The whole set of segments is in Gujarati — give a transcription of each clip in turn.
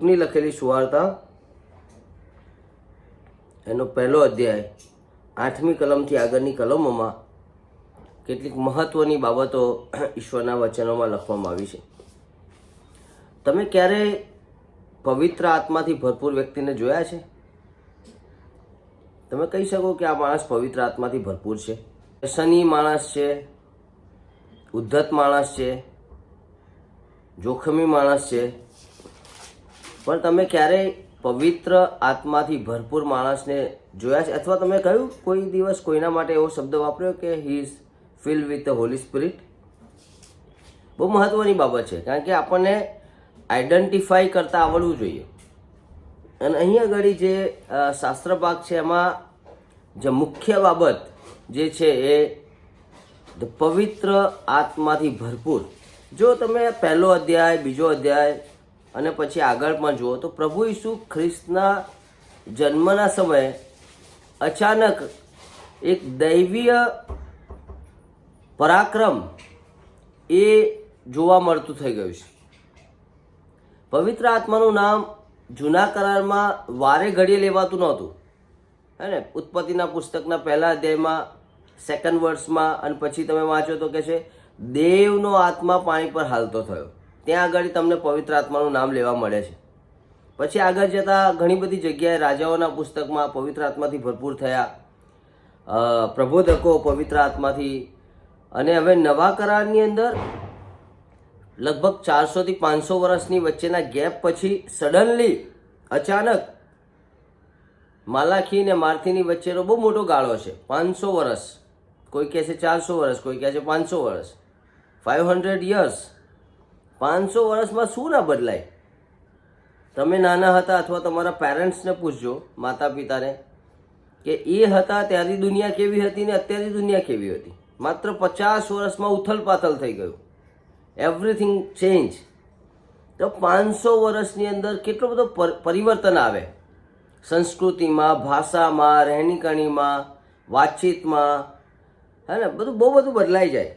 લુકની લખેલી સુવાર્તા, એનો પહેલો અધ્યાય, આઠમી કલમથી આગળની કલમોમાં કેટલીક મહત્વની બાબતો ઈશ્વરના વચનોમાં લખવામાં આવી છે. તમે ક્યારે પવિત્ર આત્માથી ભરપૂર વ્યક્તિને જોયા છે? તમે કહી શકો કે આ માણસ પવિત્ર આત્માથી ભરપૂર છે. શનિ માણસ છે, ઉદ્ધત માણસ છે, જોખમી માણસ છે પણ તમે ક્યારેય પવિત્ર આત્માથી ભરપૂર માણસને જોયા છે? અથવા તમે કહ્યું, કોઈ દિવસ કોઈના માટે એવો શબ્દ વાપર્યો કે he is fill with the Holy Spirit બહુ મહત્વની બાબત છે, કારણ કે આપણને આઈડેન્ટિફાઈ કરતાં આવડવું જોઈએ. અને અહીં આગળ જે શાસ્ત્ર ભાગ છે, એમાં જે મુખ્ય બાબત જે છે એ પવિત્ર આત્માથી ભરપૂર. જો તમે પહેલો અધ્યાય, બીજો અધ્યાય અને પછી આગળ પણ જુઓ તો પ્રભુ ઈસુ ખ્રિસ્તના જન્મના સમયે અચાનક એક દૈવીય પરાક્રમ એ જોવા મળતું થઈ ગયું છે. પવિત્ર આત્માનું નામ જૂના કરારમાં વારે ઘડીએ લેવાતું નહોતું. હે ને? ઉત્પત્તિના પુસ્તકના પહેલા અધ્યાયમાં સેકન્ડ વર્ષમાં અને પછી તમે વાંચો તો કે છે, દેવનો આત્મા પાણી પર હાલતો થયો. ત્યાં આગળ તમને પવિત્ર આત્માનું નામ લેવા મળે છે. પછી આગળ જતાં ઘણી બધી જગ્યાએ રાજાઓના પુસ્તકમાં પવિત્ર આત્માથી ભરપૂર થયા. પ્રબોધકો પવિત્ર આત્માથી અને હવે નવા કરારની અંદર લગભગ ચારસોથી પાંચસો વર્ષની વચ્ચેના ગેપ પછી સડનલી અચાનક માલાખી અને મારથીની વચ્ચેનો બહુ મોટો ગાળો છે. પાંચસો વર્ષ. કોઈ કહે છે ચારસો વર્ષ, કોઈ કહે છે પાંચસો વર્ષ. ફાઇવ હંડ્રેડ યર્સ પાંચસો વર્ષમાં શું ના બદલાય? તમે નાના હતા અથવા તમારા પેરેન્ટ્સને પૂછજો માતા પિતાને કે એ હતા ત્યારની દુનિયા કેવી હતી ને અત્યારની દુનિયા કેવી હતી? માત્ર પચાસ વર્ષમાં ઉથલ પાથલ થઈ ગયું. એવરીથિંગ ચેન્જ તો પાંચસો વર્ષની અંદર કેટલો બધો પરિવર્તન આવે? સંસ્કૃતિમાં, ભાષામાં, રહેણીકરણીમાં, વાતચીતમાં, હે ને? બધું બહુ બધું બદલાઈ જાય.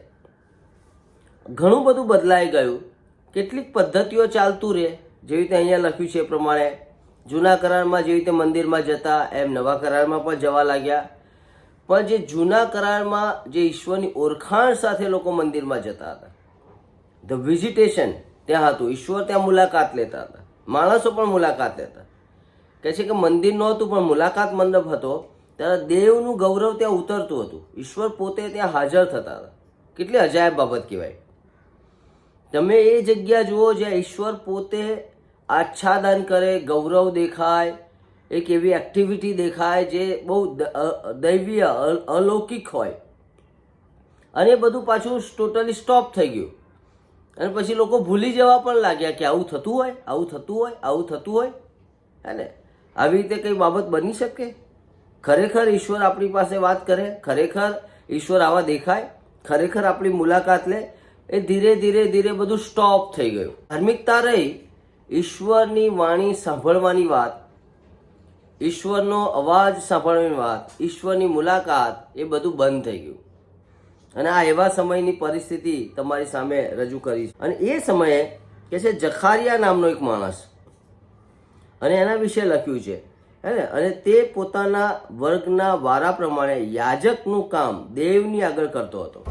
ઘણું બધું બદલાઈ ગયું. કેટલીક પદ્ધતિઓ ચાલતું રહે. જેવી રીતે અહીંયા લખ્યું છે એ પ્રમાણે, જૂના કરારમાં જેવી રીતે મંદિરમાં જતા, એમ નવા કરારમાં પણ જવા લાગ્યા. પણ જે જૂના કરારમાં જે ઈશ્વરની ઓળખાણ સાથે લોકો મંદિરમાં જતા હતા. ધ વિઝિટેશન ત્યાં હતું. ઈશ્વર ત્યાં મુલાકાત લેતા હતા. માણસો પણ મુલાકાત લેતા. કહે છે કે મંદિર નહોતું, પણ મુલાકાત મંડપ હતો. ત્યારે દેવનું ગૌરવ ત્યાં ઉતરતું હતું. ઈશ્વર પોતે ત્યાં હાજર થતા હતા. કેટલી અજાયબ બાબત કહેવાય. તમે એ જગ્યા જુઓ જ્યાં ઈશ્વર પોતે આચ્છાદન કરે, ગૌરવ દેખાય, એક એવી એક્ટિવિટી દેખાય જે બહુ દૈવીય અલૌકિક હોય. અને બધું પાછું ટોટલી સ્ટોપ થઈ ગયું. અને પછી લોકો ભૂલી જવા પણ લાગ્યા કે આવું થતું હોય, આવું થતું હોય, આવું થતું હોય. હે ને? આવી રીતે કંઈ બાબત બની શકે? ખરેખર ઈશ્વર આપણી પાસે વાત કરે? ખરેખર ઈશ્વર આવા દેખાય? ખરેખર આપણી મુલાકાત લે? એ ધીરે ધીરે ધીરે બધું સ્ટોપ થઈ ગયું. ધાર્મિકતા રહી, ઈશ્વરની વાણી સાંભળવાની વાત, ઈશ્વરનો અવાજ સાંભળવાની વાત, ઈશ્વરની મુલાકાત એ બધું બંધ થઈ ગયું. અને આ એવા સમયની પરિસ્થિતિ તમારી સામે રજૂ કરી અને એ સમયે કે છે જખારિયા નામનો એક માણસ. અને એના વિશે લખ્યું છે. હે અને તે પોતાના વર્ગના વારા પ્રમાણે યાજકનું કામ દેવની આગળ કરતો હતો.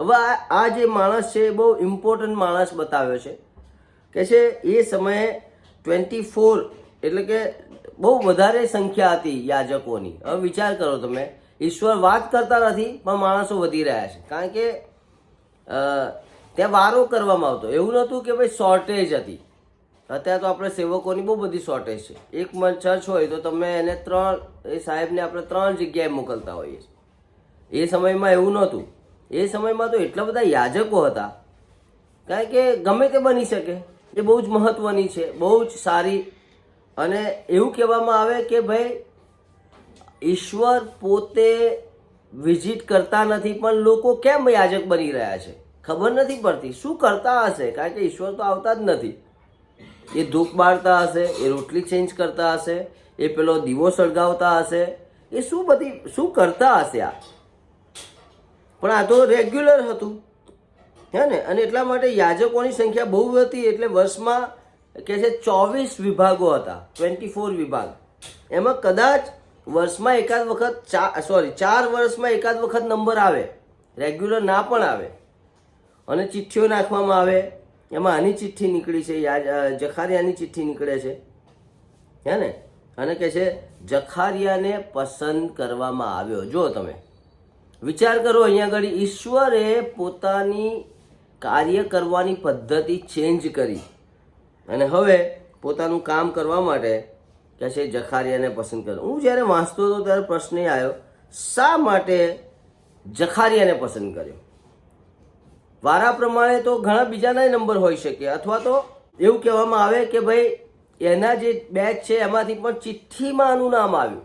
હવે આ જે માણસ છે, એ બહુ ઇમ્પોર્ટન્ટ માણસ બતાવ્યો છે. કે છે, એ સમયે ટ્વેન્ટી ફોર એટલે કે બહુ વધારે સંખ્યા હતી યાજકોની. હવે વિચાર કરો તમે, ઈશ્વર વાત કરતા નથી, પણ માણસો વધી રહ્યા છે. કારણ કે ત્યાં વારો કરવામાં આવતો. એવું નહોતું કે ભાઈ શોર્ટેજ હતી. અત્યારે તો આપણે સેવકોની બહુ બધી શોર્ટેજ છે. એક ચર્ચ હોય તો તમે એને ત્રણ, એ સાહેબને આપણે ત્રણ જગ્યાએ મોકલતા હોઈએ છીએ. એ સમયમાં એવું નહોતું. એ સમયમાં તો એટલા બધા યાજકો હતા. કારણ કે ગમે તે બની શકે, એ બહુ જ મહત્વની છે, બહુ જ સારી. અને એવું કહેવામાં આવે કે ભાઈ, ઈશ્વર પોતે વિઝિટ કરતા નથી, પણ લોકો કેમ યાજક બની રહ્યા છે? ખબર નથી પડતી. શું કરતા હશે? કારણ કે ઈશ્વર તો આવતા જ નથી. એ ધૂપ બાળતા હશે, એ રોટલી ચેન્જ કરતા હશે, એ પેલો દીવો સળગાવતા હશે. એ શું બધી, શું કરતા હશે આ? પણ આ તો રેગ્યુલર હતું. હે ને? અને એટલા માટે યાજકોની સંખ્યા બહુ હતી એટલે વર્ષમાં કે છે ચોવીસ વિભાગો હતા ટ્વેન્ટી ફોર વિભાગ. એમાં કદાચ વર્ષમાં એકાદ વખત ચાર સોરી ચાર વર્ષમાં એકાદ વખત નંબર આવે. રેગ્યુલર ના પણ આવે. અને ચિઠ્ઠીઓ નાખવામાં આવે. એમાં આની ચિઠ્ઠી નીકળી છે, યાજ જખારિયાની ચિઠ્ઠી નીકળે છે. હે ને? અને કહે છે જખારિયાને પસંદ કરવામાં આવ્યો. જો તમે. વિચાર કરો, અહીંયા આગળ ઈશ્વરે પોતાની કાર્ય કરવાની પદ્ધતિ ચેન્જ કરી. અને હવે પોતાનું કામ કરવા માટે કે છે, જખારિયાને પસંદ કર્યો. હું જ્યારે વાંચતો હતો ત્યારે પ્રશ્ન આવ્યો, શા માટે જખારિયાને પસંદ કર્યો? વારા પ્રમાણે તો ઘણા બીજાના નંબર હોઈ શકે, અથવા તો એવું કહેવામાં આવે કે ભાઈ, એના જે બેચ છે, એમાંથી પણ ચિઠ્ઠીમાં આનું નામ આવ્યું.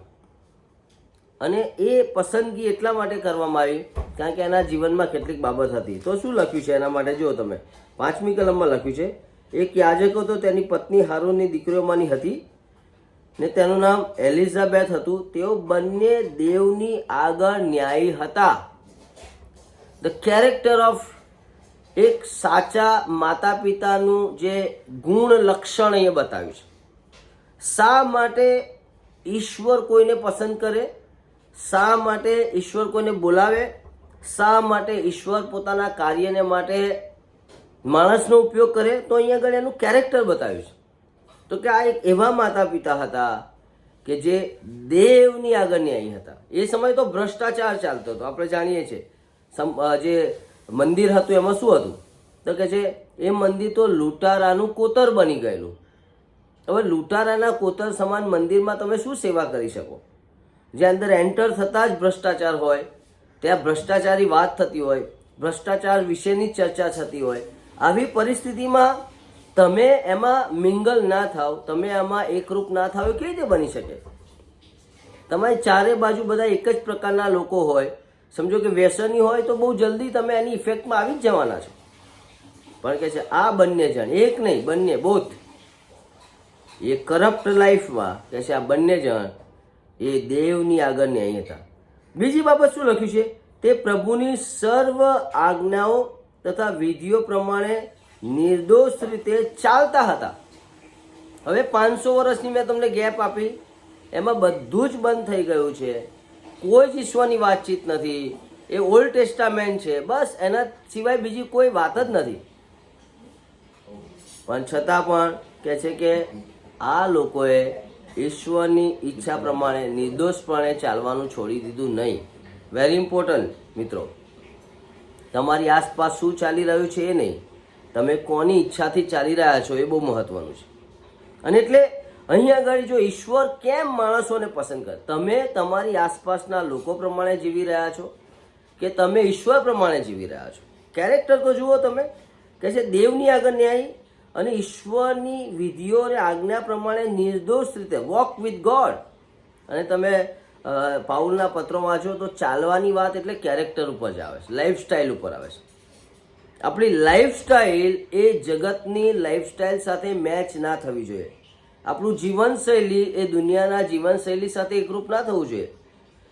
અને એ પસંદગી એટલા માટે કરવામાં આવી, કારણ કે એના જીવનમાં કેટલીક બાબત હતી. તો શું લખ્યું છે? એના માટે જો તમે. પાંચમી કલમમાં લખ્યું છે, એક યાજક હતો તેની પત્ની હારૂનની દીકરીઓમાંની હતી ને તેનું નામ એલિઝાબેથ હતું. તેઓ બંને દેવની આગળ ન્યાયી હતા. ધ કેરેક્ટર ઓફ એક સાચા માતા પિતાનું જે ગુણ લક્ષણ એ બતાવ્યું છે. શા માટે ઈશ્વર કોઈને પસંદ કરે? શા માટે ઈશ્વર કોઈને બોલાવે? શા માટે ઈશ્વર પોતાના કાર્યને માટે માણસનો ઉપયોગ કરે? તો અહીંયા આગળ એનું કેરેક્ટર બતાવ્યું છે. તો કે આ એક એવા માતા પિતા હતા કે જે દેવની આગળની અહીં હતા. એ સમય તો ભ્રષ્ટાચાર ચાલતો હતો. આપણે જાણીએ છીએ. જે મંદિર હતું એમાં શું હતું? તો કે છે એ મંદિર તો લૂંટારાનું કોતર બની ગયેલું. હવે લૂંટારાના કોતર સમાન મંદિરમાં તમે શું સેવા કરી શકો? જે અંદર એન્ટર થતાં જ ભ્રષ્ટાચાર હોય, ત્યાં ભ્રષ્ટાચારી વાત થતી હોય, ભ્રષ્ટાચાર વિશેની ચર્ચા થતી હોય, આવી પરિસ્થિતિમાં તમે એમાં મિંગલ ના થાવ, તમે એમાં એકરૂપ ના થાવ, એ કેવી રીતે બની શકે? તમારી ચારે બાજુ બધા એક જ પ્રકારના લોકો હોય. સમજો કે વ્યસની હોય તો બહુ જલ્દી તમે એની ઇફેક્ટમાં આવી જ જવાના છો. પણ કે છે, આ બંને જણ, એક નહીં, બંને બોથ એ કરપ્ટ લાઈફમાં કે છે, આ બંને જણ એ દેવની આગળની ન્યાય હતા. બીજી બાબત શું લખ્યું છે? તે પ્રભુની સર્વ આજ્ઞાઓ તથા વિધિઓ પ્રમાણે નિર્દોષ રીતે ચાલતા હતા. હવે પાંચસો વર્ષની મેં તમને ગેપ આપી. એમાં બધું જ બંધ થઈ ગયું છે. કોઈ જ ઈશ્વરની વાતચીત નથી. એ ઓલ્ડ ટેસ્ટામેન્ટ છે. બસ એના સિવાય બીજી કોઈ વાત જ નથી. પણ છતાં પણ કહે છે કે આ લોકોએ ઈશ્વરની ઈચ્છા પ્રમાણે નિર્દોષપણે ચાલવાનું છોડી દીધું નહીં. વેરી ઇમ્પોર્ટન્ટ મિત્રો. તમારી આસપાસ શું ચાલી રહ્યું છે એ નહીં. તમે કોની ઈચ્છાથી ચાલી રહ્યા છો એ બહુ મહત્વનું છે. અને એટલે અહીંયા આગળ જો ઈશ્વર કેમ માણસોને પસંદ કરે? તમે તમારી આસપાસના લોકો પ્રમાણે જીવી રહ્યા છો કે તમે ઈશ્વર પ્રમાણે જીવી રહ્યા છો? કેરેક્ટર તો જુઓ તમે. કે છે, દેવની આગળ ન્યાય અને ઈશ્વરની વિધિઓ અને આજ્ઞા પ્રમાણે નિર્દોષ રીતે વોક વિથ ગોડ અને તમે પાઉલના પત્રો વાંચો તો ચાલવાની વાત એટલે કેરેક્ટર ઉપર જ આવે છે લાઈફસ્ટાઈલ ઉપર આવે છે. આપણી લાઈફસ્ટાઈલ એ જગતની લાઈફસ્ટાઈલ સાથે મેચ ના થવી જોઈએ. આપણું જીવનશૈલી એ દુનિયાના જીવનશૈલી સાથે એકરૂપ ના થવું જોઈએ.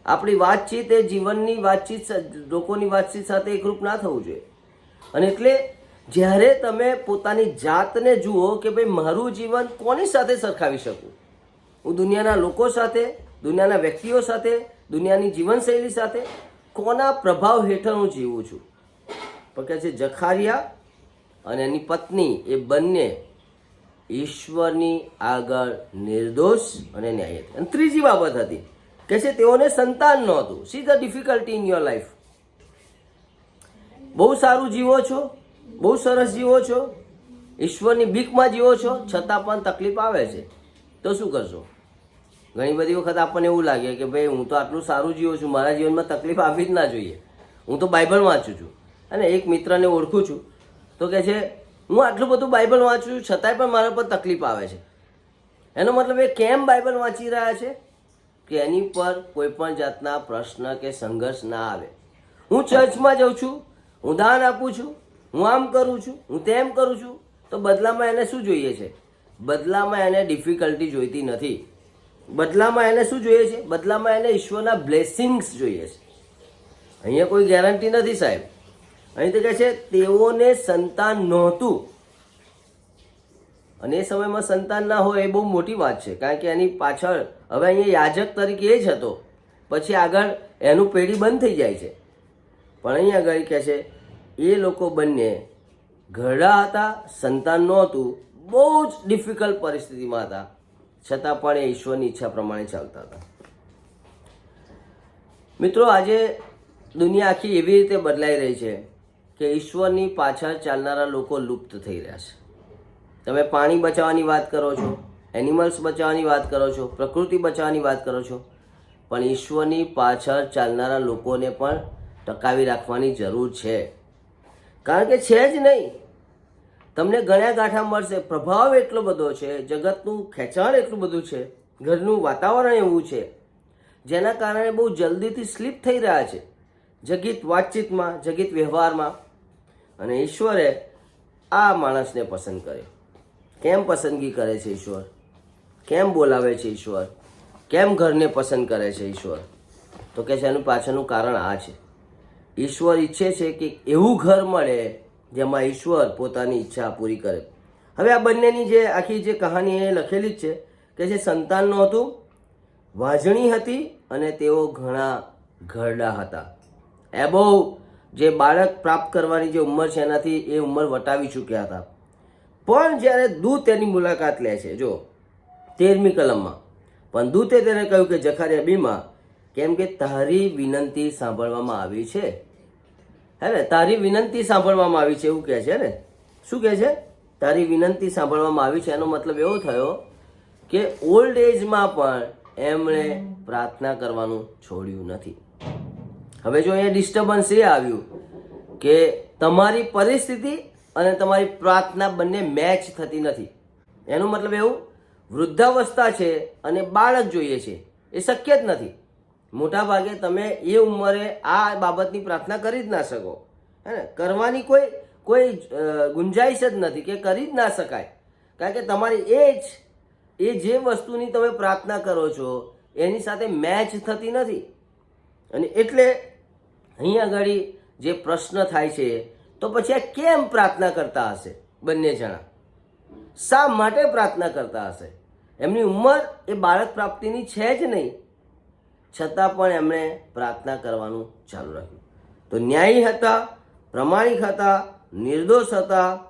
આપણી વાતચીત એ જીવનની વાતચીત લોકોની વાતચીત સાથે એકરૂપ ના થવું જોઈએ. અને એટલે જ્યારે તમે પોતાની જાતને જુઓ કે ભાઈ મારું જીવન કોની સાથે સરખાવી શકું? હું દુનિયાના લોકો સાથે, દુનિયાના વ્યક્તિઓ સાથે, દુનિયાની જીવનશૈલી સાથે કોના પ્રભાવ હેઠળ હું જીવું છું? પણ કહે છે, જખારિયા અને એની પત્ની એ બંને ઈશ્વરની આગળ નિર્દોષ અને ન્યાય હતી. અને ત્રીજી બાબત હતી. કે છે, તેઓને સંતાન નહોતું. See the difficulty in your life બહુ સારું જીવો છો. બહુ સરસ જીવો છો. ઈશ્વરની બીકમાં જીવો છો, છતાં પણ તકલીફ આવે છે. તો શું કરશો? ઘણી બધી વખત આપણને એવું લાગે કે ભાઈ, હું તો આટલું સારું જીવું છું, મારા જીવનમાં તકલીફ આવવી જ ના જોઈએ. હું તો બાઇબલ વાંચું છું અને એક મિત્રને ઓળખું છું. તો કહે છે, હું આટલું બધું બાઇબલ વાંચું છું, છતાંય પણ મારા પર તકલીફ આવે છે. એનો મતલબ એ કેમ બાઇબલ વાંચી રહ્યા છે? કે એની પર કોઈ પણ જાતના પ્રશ્ન કે સંઘર્ષ ના આવે. હું ચર્ચમાં જાઉં છું, હું દાન આપું છું હું આમ કરું છું, હું તેમ કરું છું, તો બદલામાં એને શું જોઈએ છે? બદલામાં એને ડિફિકલ્ટી જોઈતી નથી. બદલામાં એને શું જોઈએ છે? બદલામાં એને ઈશ્વરના બ્લેસિંગ્સ જોઈએ છે. અહીંયા કોઈ ગેરંટી નથી સાહેબ. અહીં તો કહે છે, તેઓને સંતાન નહોતું. અને એ સમયમાં સંતાન ના હોય એ બહુ મોટી વાત છે, કારણ કે એની પાછળ હવે અહીંયા યાજક તરીકે એ જ હતો. પછી આગળ એનું પેઢી બંધ થઈ જાય છે. પણ અહીંયા આગળ કહે છે એ લોકો બંને ઘરડા હતા, સંતાન નહોતું, બહુ જ ડિફિકલ્ટ પરિસ્થિતિમાં હતા. છતાં પણ એ ઈશ્વરની ઈચ્છા પ્રમાણે ચાલતા હતા. મિત્રો, આજે દુનિયા આખી એવી રીતે બદલાઈ રહી છે કે ઈશ્વરની પાછળ ચાલનારા લોકો લુપ્ત થઈ રહ્યા છે. તમે પાણી બચાવવાની વાત કરો છો એનિમલ્સ બચાવવાની વાત કરો છો, પ્રકૃતિ બચાવવાની વાત કરો છો, પણ ઈશ્વરની પાછળ ચાલનારા લોકોને પણ ટકાવી રાખવાની જરૂર છે. કારણ કે છે જ નહીં. તમને ગણ્યા ગાંઠા મળશે. પ્રભાવ એટલો બધો છે, જગતનું ખેંચાણ એટલું બધું છે, ઘરનું વાતાવરણ એવું છે, જેના કારણે બહુ જલ્દીથી સ્લીપ થઈ રહ્યા છે. જગીત વાતચીતમાં, જગીત વ્યવહારમાં અને ઈશ્વરે આ માણસને પસંદ કર્યો કેમ પસંદગી કરે છે ઈશ્વર? કેમ બોલાવે છે ઈશ્વર? કેમ ઘરને પસંદ કરે છે ઈશ્વર? તો કે છે એનું પાછળનું કારણ આ છે. ઈશ્વર ઈચ્છે છે કે એવું ઘર મળે જેમાં ઈશ્વર પોતાની ઈચ્છા પૂરી કરે. હવે આ બંનેની જે આખી જે કહાની એ લખેલી જ છે કે જે સંતાનનું હતું વાજણી હતી અને તેઓ ઘણા ઘરડા હતા. એ બહુ જે બાળક પ્રાપ્ત કરવાની જે ઉંમર છે એનાથી એ ઉંમર વટાવી ચૂક્યા હતા. પણ જ્યારે દૂત એની મુલાકાત લે છે, જો, તેરમી કલમમાં. પણ દૂતે તેને કહ્યું કે જખારિયા બીમાં કેમ કે તારી વિનંતી સાંભળવામાં આવી છે? હે ને, તારી વિનંતી સાંભળવામાં આવી છે એવું કહે છે ને? શું કહે છે? તારી વિનંતી સાંભળવામાં આવી છે, એનો મતલબ એવો થયો કે ઓલ્ડ એજમાં પણ એમણે પ્રાર્થના કરવાનું છોડ્યું નથી. હવે જો અહીંયા ડિસ્ટર્બન્સ એ આવ્યું કે તમારી પરિસ્થિતિ અને તમારી પ્રાર્થના બંને મેચ થતી નથી. એનો મતલબ એવું, વૃદ્ધાવસ્થા છે અને બાળક જોઈએ છે. એ શક્ય જ નથી. મોટા ભાગે તમે એ ઉંમરે આ બાબતની પ્રાર્થના કરી જ ના શકો. હે ને? કરવાની કોઈ કોઈ ગુંજાઈશ જ નથી કે કરી જ ના શકાય. કારણ કે તમારી એજ, એ જે વસ્તુની તમે પ્રાર્થના કરો છો, એની સાથે મેચ થતી નથી. અને એટલે અહીંયા આગળ જે પ્રશ્ન થાય છે, તો પછી આ કેમ પ્રાર્થના કરતા હશે બંને જણા? શા માટે પ્રાર્થના કરતા હશે? એમની ઉંમર એ બાળક પ્રાપ્તિની છે જ નહીં. છતાં પણ એમણે પ્રાર્થના કરવાનું ચાલુ રાખ્યું. તો ન્યાયી હતા, પ્રમાણિક હતા, નિર્દોષ હતા,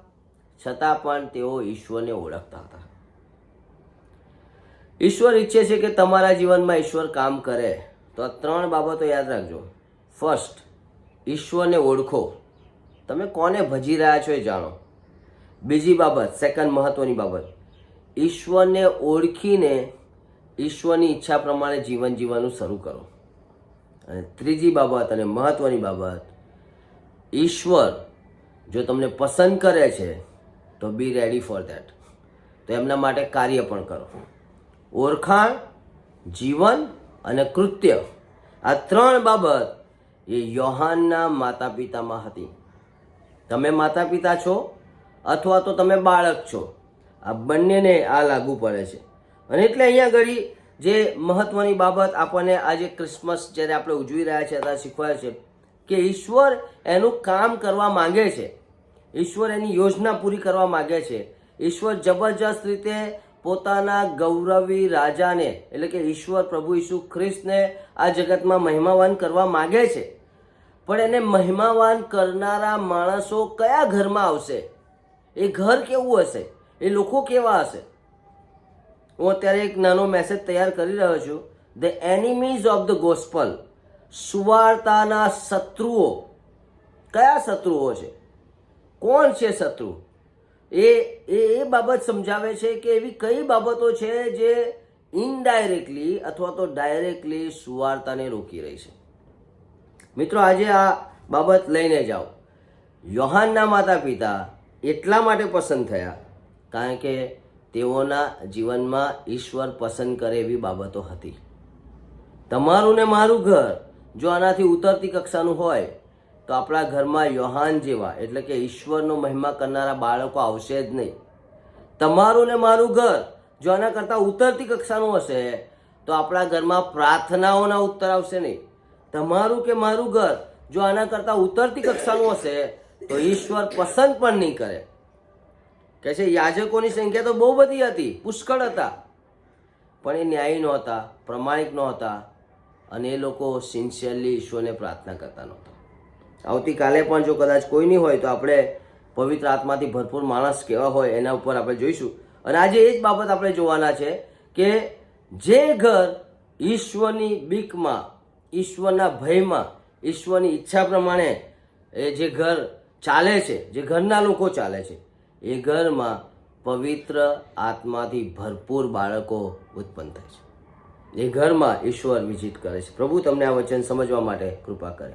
છતાં પણ તેઓ ઈશ્વરને ઓળખતા હતા. ઈશ્વર ઈચ્છે છે કે તમારા જીવનમાં ઈશ્વર કામ કરે. તો આ ત્રણ બાબતો યાદ રાખજો. ફર્સ્ટ ઈશ્વરને ઓળખો. તમે કોને ભજી રહ્યા છો એ જાણો. બીજી બાબત સેકન્ડ મહત્વની બાબત, ઈશ્વરને ઓળખીને ઈશ્વરની ઈચ્છા પ્રમાણે જીવન જીવવાનું શરૂ કરો. અને ત્રીજી બાબત અને મહત્વની બાબત, ઈશ્વર જો તમને પસંદ કરે છે, તો બી રેડી ફોર ધેટ તો એમના માટે કાર્ય પણ કરો. ઓળખાણ, જીવન અને કૃત્ય. આ ત્રણ બાબત એ યોહાનના માતા પિતામાં હતી. તમે માતા પિતા છો અથવા તો તમે બાળક છો? આ બંનેને આ લાગુ પડે છે. અને એટલે અહીંયા આગળ જે મહત્વની બાબત આપણને આજે ક્રિસમસ જ્યારે આપણે ઉજવી રહ્યા છે ત્યારે શીખવાય છે કે ઈશ્વર એનું કામ કરવા માંગે છે. ઈશ્વર એની યોજના પૂરી કરવા માંગે છે. ઈશ્વર જબરજસ્ત રીતે પોતાના ગૌરવી રાજાને, એટલે કે ઈશ્વર પ્રભુ ઈસુ ખ્રિસ્તને આ જગતમાં મહિમાવાન કરવા માંગે છે. પણ એને મહિમાવાન કરનારા માણસો કયા ઘરમાં આવશે? એ ઘર કેવું હશે? એ લોકો કેવા હશે? હું અત્યારે એક નાનો મેસેજ તૈયાર કરી રહ્યો છું. The enemies of the gospel સુવાર્તાના શત્રુઓ. કયા શત્રુઓ છે? કોણ છે શત્રુ? એ એ એ બાબત સમજાવે છે કે એવી કઈ બાબતો છે જે ઇનડાયરેક્ટલી અથવા તો ડાયરેક્ટલી સુવાર્તાને રોકી રહી છે. મિત્રો, આજે આ બાબત લઈને જાઓ. યોહાનના માતા પિતા એટલા માટે પસંદ થયા, કારણ કે તેઓના જીવનમાં ઈશ્વર પસંદ કરે એવી બાબતો હતી. તમારું ને મારું ઘર જો આનાથી ઉતરતી કક્ષાનું હોય, તો આપણા ઘરમાં યોહાન જેવા, એટલે કે ઈશ્વરનો મહિમા કરનારા બાળકો આવશે જ નહીં. તમારું ને મારું ઘર જો આના કરતાં ઉતરતી કક્ષાનું હશે, તો આપણા ઘરમાં પ્રાર્થનાઓના ઉત્તર આવશે નહીં. તમારું કે મારું ઘર જો આના કરતાં ઉતરતી કક્ષાનું હશે, તો ઈશ્વર પસંદ પણ નહીં કરે. કે છે, યાજકોની સંખ્યા તો બહુ બધી હતી, પુષ્કળ હતા. પણ એ ન્યાયી નહોતા, પ્રમાણિક નહોતા, અને એ લોકો સિન્સિયરલી ઈશ્વરને પ્રાર્થના કરતા નહોતા. આવતીકાલે પણ જો કદાચ કોઈ નહીં હોય, તો આપણે પવિત્ર આત્માથી ભરપૂર માણસ કેવા હોય એના ઉપર આપણે જોઈશું. અને આજે એ જ બાબત આપણે જોવાના છે કે જે ઘર ઈશ્વરની બીકમાં, ઈશ્વરના ભયમાં, ઈશ્વરની ઈચ્છા પ્રમાણે એ જે ઘર ચાલે છે, જે ઘરના લોકો ચાલે છે એ ઘરમાં પવિત્ર આત્માથી ભરપૂર બાળકો ઉત્પન્ન થાય છે. એ ઘરમાં ઈશ્વર વિઝિટ કરે છે. પ્રભુ તમને આ વચન સમજવા માટે કૃપા કરે.